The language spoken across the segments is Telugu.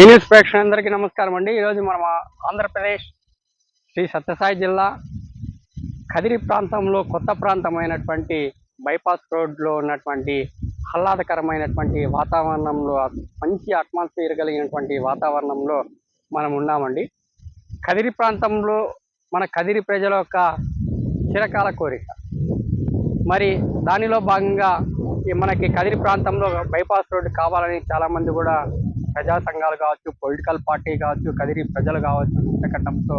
ఈ న్యూస్ ప్రేక్షకులందరికీ నమస్కారం అండి. ఈరోజు మనం ఆంధ్రప్రదేశ్ శ్రీ సత్యసాయి జిల్లా కదిరి ప్రాంతంలో కొత్త ప్రాంతమైనటువంటి బైపాస్ రోడ్లో ఉన్నటువంటి ఆహ్లాదకరమైనటువంటి వాతావరణంలో మంచి అట్మాస్ఫియర్ కలిగినటువంటి వాతావరణంలో మనం ఉన్నామండి. కదిరి ప్రాంతంలో మన కదిరి ప్రజల యొక్క చిరకాల కోరిక. మరి దానిలో భాగంగా ఈ మనకి కదిరి ప్రాంతంలో బైపాస్ రోడ్డు కావాలని చాలామంది కూడా ప్రజా సంఘాలు కావచ్చు పొలిటికల్ పార్టీ కావచ్చు కదిరి ప్రజలు కావచ్చు కట్టడంతో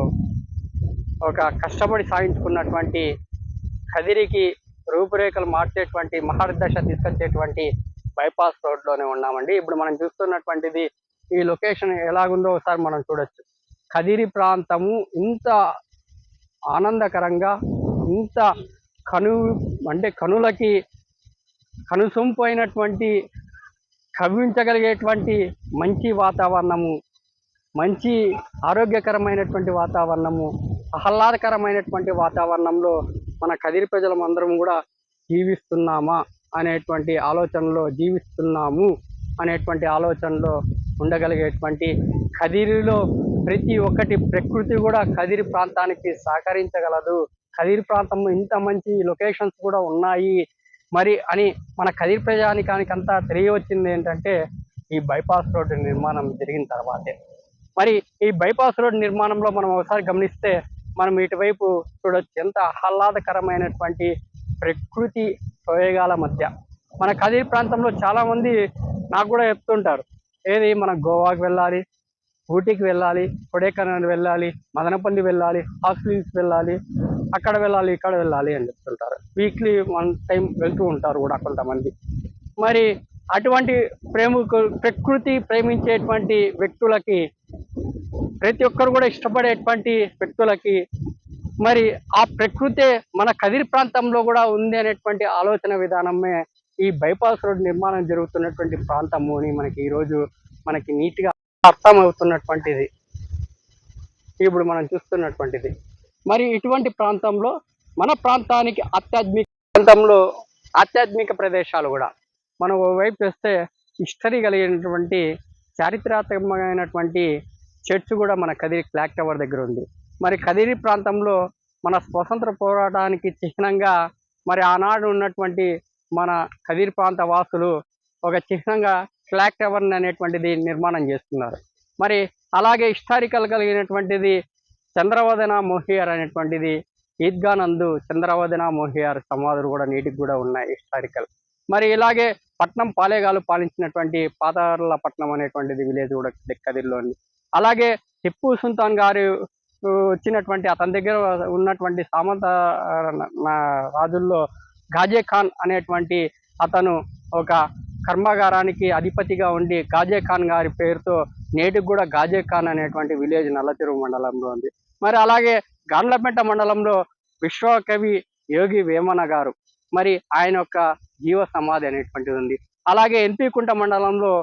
ఒక కష్టపడి సాగించుకున్నటువంటి కదిరికి రూపురేఖలు మార్చేటువంటి మహర్దశ తీసుకొచ్చేటువంటి బైపాస్ రోడ్లోనే ఉన్నామండి. ఇప్పుడు మనం చూస్తున్నటువంటిది ఈ లొకేషన్ ఎలాగుందో ఒకసారి మనం చూడొచ్చు. కదిరి ప్రాంతము ఇంత ఆనందకరంగా ఇంత కను అంటే కనులకి కనుసొంపు అయినటువంటి కవ్వించగలిగేటువంటి మంచి వాతావరణము మంచి ఆరోగ్యకరమైనటువంటి వాతావరణము ఆహ్లాదకరమైనటువంటి వాతావరణంలో మన కదిరి ప్రజలం అందరం కూడా జీవిస్తున్నామా అనేటువంటి ఆలోచనలో జీవిస్తున్నాము అనేటువంటి ఆలోచనలో ఉండగలిగేటువంటి కదిరిలో ప్రతి ఒక్కటి ప్రకృతి కూడా కదిరి ప్రాంతానికి సహకరించగలదు. కదిరి ప్రాంతంలో ఇంత మంచి లొకేషన్స్ కూడా ఉన్నాయి. మరి అని మన కదిరి ప్రజానికానికి అంతా తెలియవచ్చింది ఏంటంటే ఈ బైపాస్ రోడ్డు నిర్మాణం జరిగిన తర్వాతే. మరి ఈ బైపాస్ రోడ్డు నిర్మాణంలో మనం ఒకసారి గమనిస్తే మనం ఇటువైపు చూడొచ్చు ఎంత ఆహ్లాదకరమైనటువంటి ప్రకృతి ప్రయోగాల మధ్య. మన కదిరి ప్రాంతంలో చాలామంది నాకు కూడా చెప్తుంటారు ఏది మన గోవాకి వెళ్ళాలి ఊటీకి వెళ్ళాలి కొడైకెనాల్ వెళ్ళాలి మదనపల్లి వెళ్ళాలి హాస్పిటల్స్ వెళ్ళాలి అక్కడ వెళ్ళాలి ఇక్కడ వెళ్ళాలి అని చెప్తుంటారు. వీక్లీ వన్ టైం వెళ్తూ ఉంటారు కూడా కొంతమంది. మరి అటువంటి ప్రేమికు ప్రకృతి ప్రేమించేటువంటి వ్యక్తులకి ప్రతి ఒక్కరు కూడా ఇష్టపడేటువంటి వ్యక్తులకి మరి ఆ ప్రకృతే మన కదిరి ప్రాంతంలో కూడా ఉంది అనేటువంటి ఆలోచన విధానమే ఈ బైపాస్ రోడ్ నిర్మాణం జరుగుతున్నటువంటి ప్రాంతము అని మనకి ఈరోజు మనకి నీట్గా అర్థమవుతున్నటువంటిది. ఇప్పుడు మనం చూస్తున్నటువంటిది. మరి ఇటువంటి ప్రాంతంలో మన ప్రాంతానికి ఆధ్యాత్మిక ప్రాంతంలో ఆధ్యాత్మిక ప్రదేశాలు కూడా మనం వైపు చూస్తే హిస్టరీ కలిగినటువంటి చారిత్రాత్మకమైనటువంటి చర్చ్ కూడా మన కదిరి క్లాక్ టవర్ దగ్గర ఉంది. మరి కదిరి ప్రాంతంలో మన స్వతంత్ర పోరాటానికి చిహ్నంగా మరి ఆనాడు ఉన్నటువంటి మన కదిరి ప్రాంత వాసులు ఒక చిహ్నంగా క్లాక్ టవర్ అనేటువంటిది నిర్మాణం చేస్తున్నారు. మరి అలాగే హిస్టారికల్ కలిగినటువంటిది చంద్రవదన మోహియార్ అనేటువంటిది ఈద్గా నందు చంద్రవదన మోహియార్ సమాధులు కూడా నీటికి కూడా ఉన్నాయి హిస్టారికల్. మరి ఇలాగే పట్నం పాలేగాలు పాలించినటువంటి పాతార్ల పట్నం అనేటువంటిది విలేజ్ కూడా కదిరిలో ఉంది అలాగే టిప్పు సుల్తాన్ గారు వచ్చినటువంటి అతని దగ్గర ఉన్నటువంటి సామంత నా- రాజుల్లో గాజే ఖాన్ అనేటువంటి అతను ఒక కర్మాగారానికి అధిపతిగా ఉండి గాజే ఖాన్ గారి పేరుతో నేటికి కూడా గాజే ఖాన్ అనేటువంటి విలేజ్ నల్లచెరువు మండలంలో ఉంది. మరి అలాగే గాండ్లపేట మండలంలో విశ్వకవి యోగి వేమన గారు. మరి ఆయన యొక్క జీవ సమాధి అనేటువంటిది ఉంది. అలాగే ఎన్పికుంట మండలంలో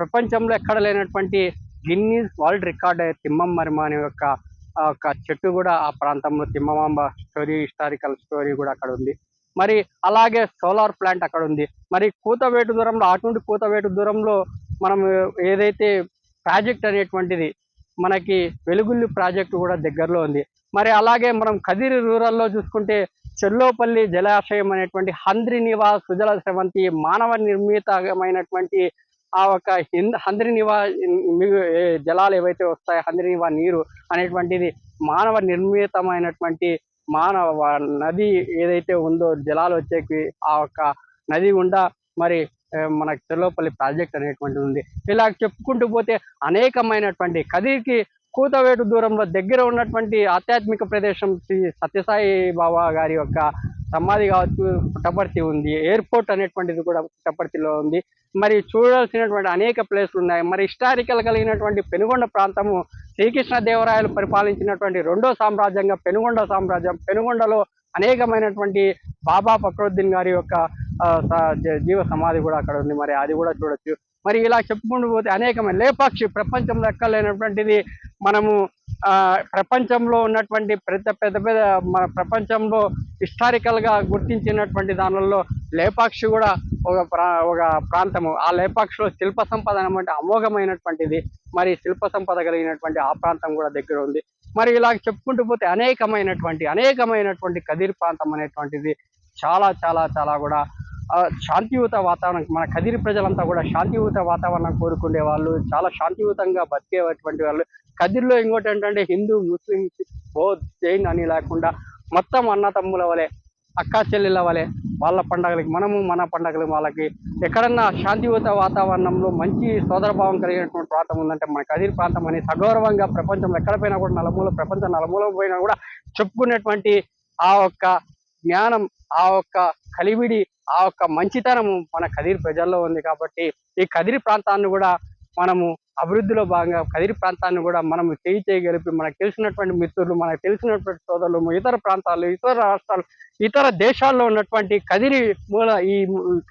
ప్రపంచంలో ఎక్కడ లేనటువంటి గిన్నీస్ వరల్డ్ రికార్డ్ అయ్యే తిమ్మం మరిమ అనే యొక్క ఒక చెట్టు కూడా ఆ ప్రాంతంలో తిమ్మమాంబ స్టోరీ హిస్టారికల్ స్టోరీ కూడా అక్కడ ఉంది. మరి అలాగే సోలార్ ప్లాంట్ అక్కడ ఉంది. మరి కూతవేటు దూరంలో అటు నుండి కూతవేటు దూరంలో మనం ఏదైతే ప్రాజెక్ట్ అనేటువంటిది మనకి వెలుగుల్లి ప్రాజెక్టు కూడా దగ్గరలో ఉంది. మరి అలాగే మనం కదిరి రూరల్లో చూసుకుంటే చెల్లోపల్లి జలాశయం అనేటువంటి హంద్రి నివాస్ సుజల స్రవంతి మానవ నిర్మితమైనటువంటి ఆ ఒక హంద్రి నివా ఏ జలాలు ఏవైతే వస్తాయో హంద్రి నివా నీరు అనేటువంటిది మానవ నిర్మితమైనటువంటి మానవ నది ఏదైతే ఉందో జలాలు వచ్చేకి ఆ యొక్క నది గుండా మరి మన చెల్లోపల్లి ప్రాజెక్ట్ అనేటువంటిది ఉంది. ఇలా చెప్పుకుంటూ పోతే అనేకమైనటువంటి కదిరికి కూతవేటు దూరంలో దగ్గర ఉన్నటువంటి ఆధ్యాత్మిక ప్రదేశం శ్రీ సత్యసాయి బాబా గారి యొక్క సమాధి కావచ్చు పుట్టపర్తి ఉంది. ఎయిర్పోర్ట్ అనేటువంటిది కూడా పుట్టపర్తిలో ఉంది. మరి చూడాల్సినటువంటి అనేక ప్లేస్లు ఉన్నాయి. మరి హిస్టారికల్ కలిగినటువంటి పెనుగొండ ప్రాంతము శ్రీకృష్ణదేవరాయలు పరిపాలించినటువంటి రెండో సామ్రాజ్యంగా పెనుగొండ సామ్రాజ్యం పెనుగొండలో అనేకమైనటువంటి బాబా ఫక్రుద్దీన్ గారి యొక్క జీవ సమాధి కూడా అక్కడ ఉంది. మరి అది కూడా చూడొచ్చు. మరి ఇలా చెప్పుకుంటూ పోతే అనేకమైన లేపాక్షి ప్రపంచంలో ఎక్కలేనటువంటిది మనము ప్రపంచంలో ఉన్నటువంటి పెద్ద పెద్ద పెద్ద మన ప్రపంచంలో హిస్టారికల్గా గుర్తించినటువంటి దానిలో లేపాక్షి కూడా ఒక ప్రా ఒక ప్రాంతము. ఆ లేపాక్షిలో శిల్ప సంపద అనమాట అమోఘమైనటువంటిది. మరి శిల్ప సంపద కలిగినటువంటి ఆ ప్రాంతం కూడా దగ్గర ఉంది. మరి ఇలా చెప్పుకుంటూ పోతే అనేకమైనటువంటి అనేకమైనటువంటి కదిరి ప్రాంతం అనేటువంటిది చాలా చాలా చాలా కూడా శాంతియుత వాతావరణం మన కదిరి ప్రజలంతా కూడా శాంతియుత వాతావరణం కోరుకునే వాళ్ళు చాలా శాంతియుతంగా బతికేటువంటి వాళ్ళు. కదిరిలో ఇంకోటి ఏంటంటే హిందూ ముస్లిం బౌద్ధ్ జైన్ అని లేకుండా మొత్తం అన్న తమ్ముల వలె అక్కా చెల్లెల వలె వాళ్ళ పండగలకి మనము మన పండగలు వాళ్ళకి ఎక్కడన్నా శాంతియుత వాతావరణంలో మంచి సోదరభావం కలిగినటువంటి ప్రాంతం ఉందంటే మన కదిరి ప్రాంతం అని సగౌరవంగా ప్రపంచంలో ఎక్కడ పోయినా కూడా నలుమూల ప్రపంచం నలుమూల పోయినా కూడా చెప్పుకునేటువంటి ఆ ఒక్క జ్ఞానం ఆ ఒక్క కలివిడి ఆ యొక్క మంచితనం మన కదిరి ప్రజల్లో ఉంది కాబట్టి ఈ కదిరి ప్రాంతాన్ని కూడా మనము అభివృద్ధిలో భాగంగా కదిరి ప్రాంతాన్ని కూడా మనం చేయి చేయగలిపి మనకు తెలిసినటువంటి మిత్రులు మనకు తెలిసినటువంటి సోదరులు ఇతర ప్రాంతాలు ఇతర రాష్ట్రాలు ఇతర దేశాల్లో ఉన్నటువంటి కదిరి మూల ఈ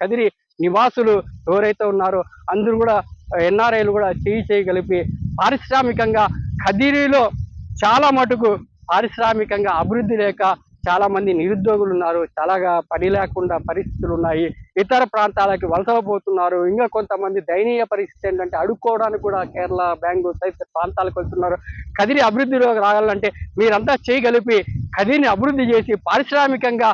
కదిరి నివాసులు ఎవరైతే ఉన్నారో అందరూ కూడా ఎన్ఆర్ఐలు కూడా చేయి చేయగలిపి పారిశ్రామికంగా కదిరిలో చాలా మటుకు పారిశ్రామికంగా అభివృద్ధి లేక చాలా మంది నిరుద్యోగులు ఉన్నారు చాలాగా పని లేకుండా పరిస్థితులు ఉన్నాయి. ఇతర ప్రాంతాలకి వలసపోతున్నారు. ఇంకా కొంతమంది దయనీయ పరిస్థితి ఏంటంటే అడుక్కోవడానికి కూడా కేరళ బెంగళూరు తదితర ప్రాంతాలకు వెళ్తున్నారు. కదిరి అభివృద్ధిలోకి రావాలంటే మీరంతా చేయగలిపి కదిరిని అభివృద్ధి చేసి పారిశ్రామికంగా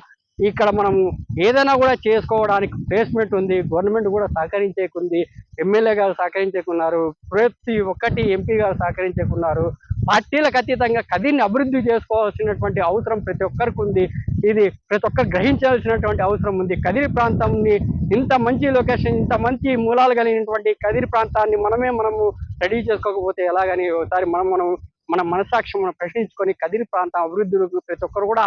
ఇక్కడ మనము ఏదైనా కూడా చేసుకోవడానికి ప్లేస్మెంట్ ఉంది. గవర్నమెంట్ కూడా సహకరించేకుంది. ఎమ్మెల్యే గారు సహకరించేకున్నారు. ప్రతి ఒక్కటి ఎంపీ గారు సహకరించేకున్నారు. పార్టీలకు అతీతంగా కదిరిని అభివృద్ధి చేసుకోవాల్సినటువంటి అవసరం ప్రతి ఒక్కరికి ఉంది. ఇది ప్రతి ఒక్కరు గ్రహించాల్సినటువంటి అవసరం ఉంది. కదిరి ప్రాంతాన్ని ఇంత మంచి లొకేషన్ ఇంత మంచి మూలాలు కలిగినటువంటి కదిరి ప్రాంతాన్ని మనమే మనము రెడీ చేసుకోకపోతే ఎలాగని ఒకసారి మనం మనం మన మనసాక్షి మనం ప్రశ్నించుకొని కదిరి ప్రాంతం అభివృద్ధిలోకి ప్రతి ఒక్కరు కూడా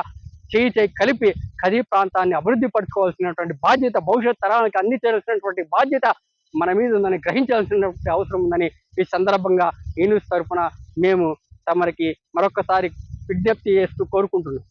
చేయి చేయి కలిపి కదిరి ప్రాంతాన్ని అభివృద్ధి పరచుకోవాల్సినటువంటి బాధ్యత భవిష్యత్ తరాలకు అందించాల్సినటువంటి బాధ్యత మన మీద ఉందని గ్రహించాల్సినటువంటి అవసరం ఉందని ఈ సందర్భంగా ఈ న్యూస్ తరఫున మేము తమరికి మరొకసారి విజ్ఞప్తి చేస్తూ కోరుకుంటున్నాం.